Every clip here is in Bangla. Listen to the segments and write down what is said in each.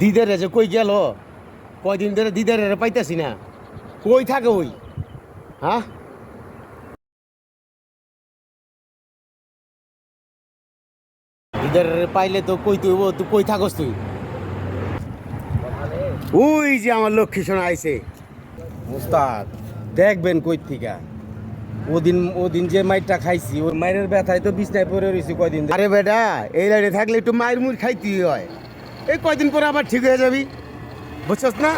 দিদের যে কই গেল? কয়দিন ধরে দিদের পাইতেছি না। কই থাকে ওই? হ্যাঁ? দিদের পাইলে তো কই তুই ও তুই কই থাকস তুই? ওই যে আমার লক্ষ্মী সোনা আইছে। মুস্তাদ। দেখবেন কই থিকা। ওদিন ওদিন যে মাইরটা খাইছি ওই মাইরের ব্যথায় তো বিছনায় পড়ে রয়েছি কয়দিন। আরে বেটা এই লাইনে থাকলে একটু মায়ের মুড় খাইতেই হয়। এই কয়দিন পরে আবার ঠিক হয়ে যাবি? বুঝছস না?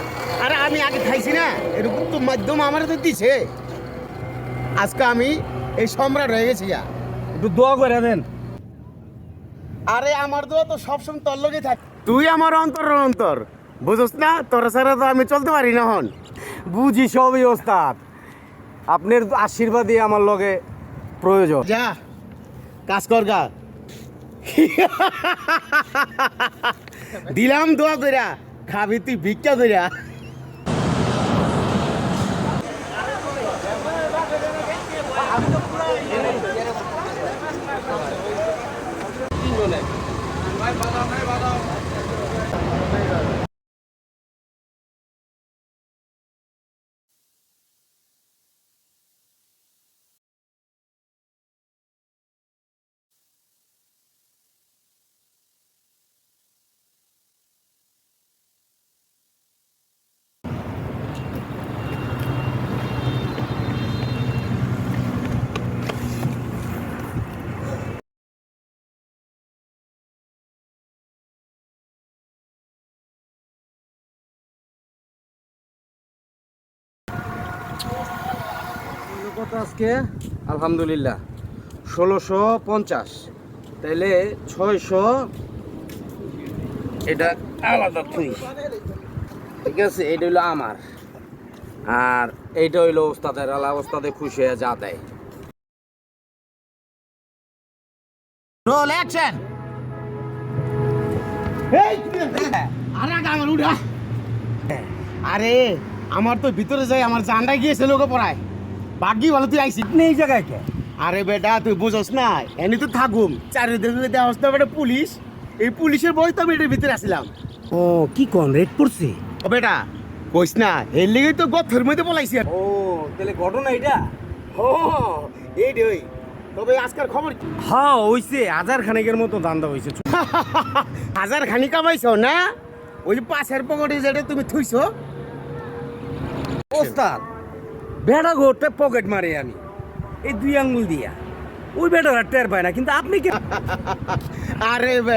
আরে আমি আগে খাইছি না। এরকম তো মাধ্যম আমার তো দিছে। আজকে আমি এই সম্রাট হয়ে গেছি যা একটু দোয়া করে দেন। আরে আমার দোয়া তো সবসময় তোর লগে থাক। তুই আমার অন্তর অন্তর। বুঝছস না? তোর ছাড়া তো আমি চলতে পারি না হন বুঝি সবই ওস্তাদ। আপনার আশীর্বাদই আমার লগে প্রয়োজন। যা কাজ কর গা। দিলাম দোয়া কইরা। খাবি তুই ভিক্ষা কইরা। কত আজকে? আলহামদুলিল্লাহ। ষোলোশো পঞ্চাশ। তাইলে ছয়শো এটা আলাদা থুই ঠিক আছে? এটা হইল আমার। আর এইটা হইল ওস্তাদের আলা ওস্তাদে খুশি হয়ে যা দেয়। রোল অ্যাকশন আরে আমার তো ভিতরে যাই আমার জানটা গিয়েছে লোকে পড়ায়। বাকি ভালো তুই আইসি এই জায়গায় কে? আরে বেটা তুই বুঝস না এনে তো থাকুম। চারিদিকে দেওয়া হচ্ছে বেটা পুলিশ। এই পুলিশের বই তো আমি এটার ভিতরে আসছিলাম ও কি কোন রেড পড়ছে? ও বেটা কইস না এর লেগে তো গথের মধ্যে বলাইছি ও তাহলে ঘটনা এটা ও এই ওই। তবে আজকাল খবর কি? হ্যাঁ হইছে হাজার খানেকের মতো দান্দা হইছে। হাজার খানি কামাইছো না? ওই পাশের পকেটে যেটা তুমি থুইছো ওস্তাদ বেড়া ঘরতে পকেট মারি আমি। এই দুই আঙ্গুল দিয়া। ওই বেটা টের পায় না কিন্তু আপনি কি আরে বেটা